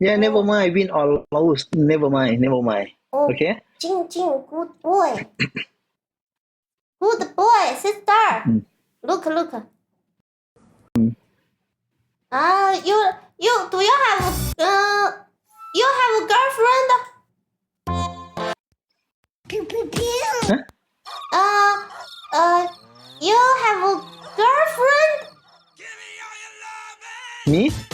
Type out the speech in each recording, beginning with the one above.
Yeah, never mind. Win or lose, never mind, never mind. Oh, Okay? Jing Jing, good boy. good boy, sister. Mm. Look, look. Ah, you, you, do you have, uh, you have a girlfriend? Huh? Uh, uh, you have a girlfriend? Me?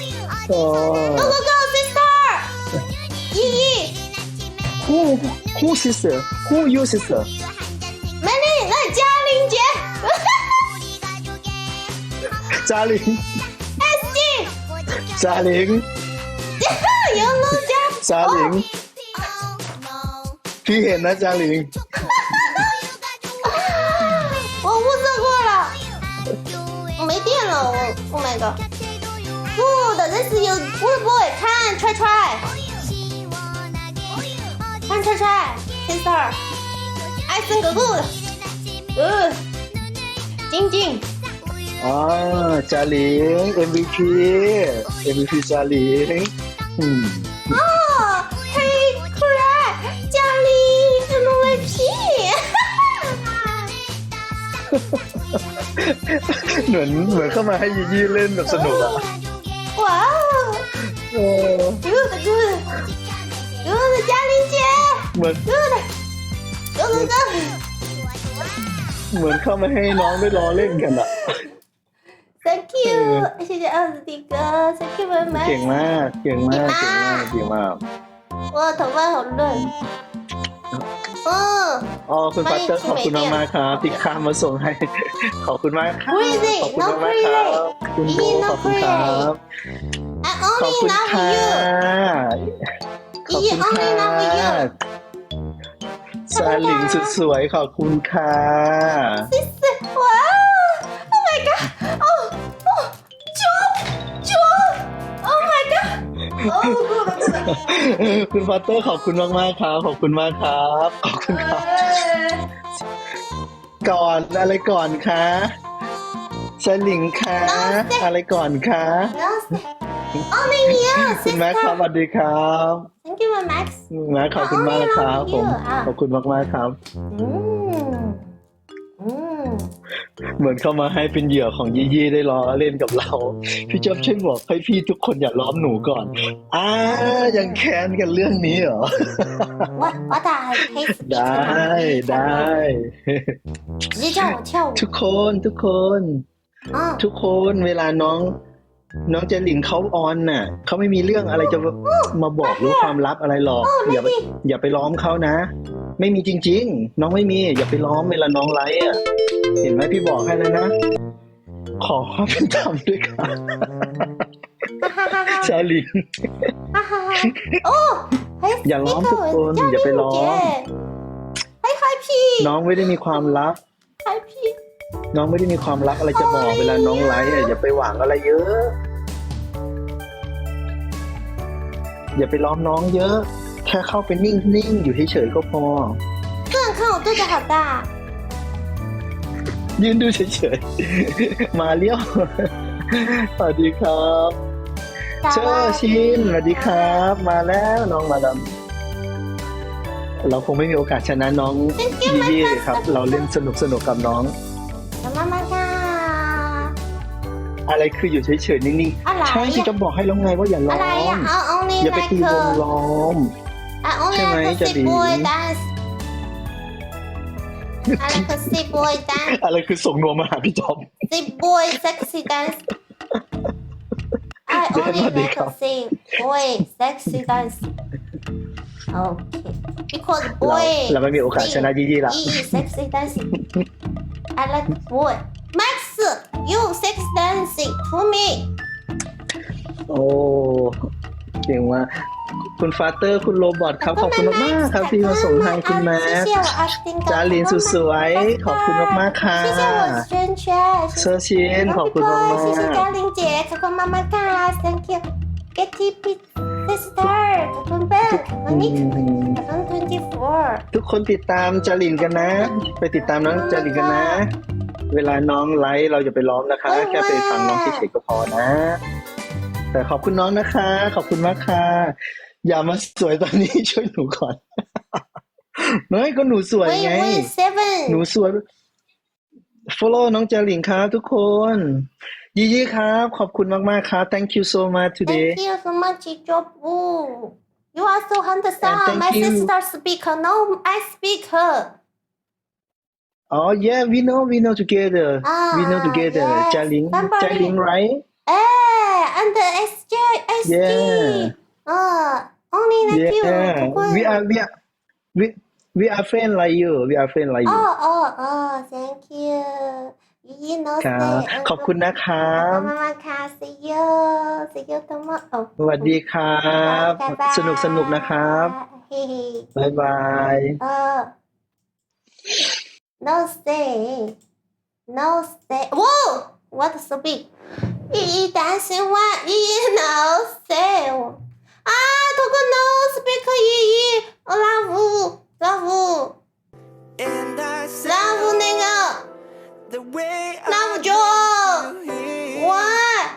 go go sister！依依，Who who sister？Who you sister？美女，那嘉玲姐，嘉玲，S G，嘉玲，杨龙姐，嘉玲，皮鞋那嘉玲。Let's you good boy. Can try try. Can try try. Sister. I think good. Good. จริงจริงอ๋อจาหลิง MVP MVP จาหลิงอืมอ๋อเฮ้ยคุณจาหลิง MVP เหมือนเหมือนเข้ามาให้ยี่ยี่เล่นแบบสนุกอะ เหมือนก็ก็ก็เหมือนเข้ามาให้น้องได้ร้อเล่นกันอะ thank you ฉันจะเอาสติกเกอร์ thank you very much เก่งมาก เก่งมาก เก่งมาก เก่งมากว้าทำว่าเขาด้วยโอ้คุณปัตเตอร์ขอบคุณมากมครับที่ข้ามาส่งให้ ขอบคุณมากครับขอบคุณมากครับคุณโบขอบคุณครับ I only love จ้าหลิงสุดสวยขอบคุณค่ะ ว้าวโอ้ my god โอ้โอ้จุ๊บจุ๊บโอ้ my god โอ้คุณพอตเตอร์ขอบคุณมากมากครับ ขอบคุณมากครับ ขอบคุณครับ ก่อนอะไรก่อนคะสลิงคะอะไรก่อนคะ โอ้ไม่มีอะ คุณแม็กครับสวัสดีครับ thank you Max แม็ขอบคุณมากนะครับ ผม ขอบคุณมากมากครับเหมือนเข้ามาให้เป็นเหยื่อของยี่ยี่ได้ล้อเล่นกับเรา พี่จ๊อบช่วยบอกให้พี่ทุกคนอย่าล้อมหนูก่อนอ่ายังแค้นกันเรื่องนี้เหรอ what what ได้ได้จีจ้ทุกคนทุกคน ทุกคนเวลาน้อง น้องเจลินเขาออนน่ะเขาไม่มีเรื่องอะไรจะมาบอกรู้ความลับอะไรหรอก อย่าไปอย่าไปล้อมเขานะ ไม่มีจริง ๆ น้องไม่มี อย่าไปล้อมเวลาน้องไลฟ์อะเห็นไหมพี่บอกให้แล้วนะ ขอความเป็นธรรมด้วยค่ะเจลินอย่าล้อมทุกคนอย่าไปล้อมใครพี่น้องไม่ได้มีความลับใครพี่น้องไม่ได้มีความรักอะไรจะบอกเวลาน้องไลฟ์อย่าไปหวังอะไรเยอะ อย่าไปล้อมน้องเยอะ แค่เข้าไปนิ่งๆอยู่เฉยๆก็พอ 不能看我对着好大。 ยืนดูเฉยๆ มาเลี้ยว สวัสดีครับ เชอร์ชินสวัสดีครับ มาแล้วน้องมาดามเราคงไม่มีโอกาสชนะน้องยี่ยี่ครับ เราเล่นสนุกสนุกๆกับน้อง 小妈妈看， อะไรคืออยู่เฉยๆนิ่งอะไร ๆใช่ฉันจะบอกให้แล้วไงว่าอย่าร้อ อะไรอะ ง I only อย่าไปตี like วง uh, ล้อม I only ใช่ไหม like จะดี pussy boy dance I like pussy boy dance อะไรคือส่งนวมมาหาพี่จอม pussy boy sexy dance I เดี๋ยว only สวัสดี like ครับ pussy boy sexy dance okay because เรา boy เราไม่มีโอกาสชนะยี่ยี่ละ is sexy dancing I like boy you six dancing for me โอ้เจ๋งมากคุณฟาเตอร์ คุณโรบอทครับ ขอบคุณมากๆครับที่มาส่งทางคุณแม่จาลินสุดสวย ขอบคุณมากๆค่ะเชอร์ชินขอบคุณมากๆชิชิจาลินเจ๊ขอบคุณมากๆค่ะ thank you get to p sister ขอบคุณเบิร์กวันนี้ขอบคุณ24ทุกคนติดตามจาลินกันนะ ไปติดตามน้องจาลินกันนะ เวลาน้องไลฟ์เราจะไปล้อมนะคะ แค่ไปฟังน้องเฉยๆก็พอนะ แต่ขอบคุณน้องนะคะ ขอบคุณมากค่ะ อย่ามาสวยตอนนี้ช่วยหนูก่อนเฮ้ยก็หนูสวย Wait ไง wait seven หนูสวย follow น้องจาลินครับทุกคนยี่ยี่ครับ ขอบคุณมากๆครับ thank you so much today Thank you so much, Job. You are so handsome. thank My you. sister speak. No, I speak her. Oh yeah we know we know together Ah, we know together yes. จาลิน Somebody- จาลิน right Eh, and the SJ, SG. Yeah. Uh, only like you. Yeah, we are we are we we are friend like you. We are friend like you. Oh, oh, oh, thank you. You know, ครับ say, ขอบคุณนะครับมามาค่ะ see you see you tomorrow สวัสดีครับบ๊ายบายสนุกสนุกนะครับเฮ้ยบ๊ายบายเออ No stay. No stay. Whoa! What's so big? 一一单行万一 no stay. 啊，透过 no speak i love love love 那个 love Joe. Why?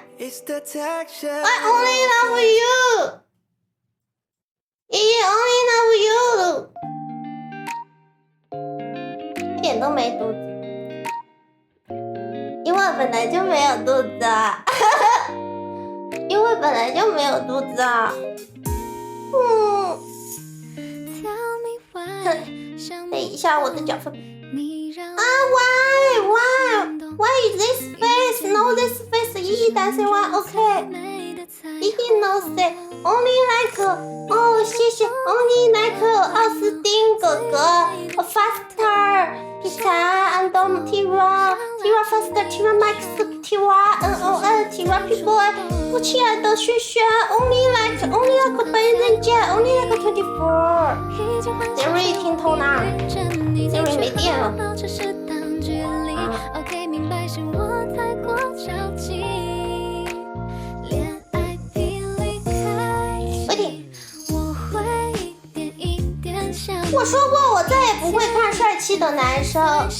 I only love you. 点都没肚子。因为本来就没有肚子啊，因为本来就没有肚子啊。嗯等一下，我的脚分啊，Why why why is this face no this face？一一担心 why OK？美的彩一一 no say only like 哦，谢谢 only like 奥斯汀哥 First T One One N T one 我亲爱的萱萱，Only Like Only Like 本人间，Only Like Twenty Four。杰瑞听通啦，杰瑞没电了。我说过，我再也不会看帅气的男生。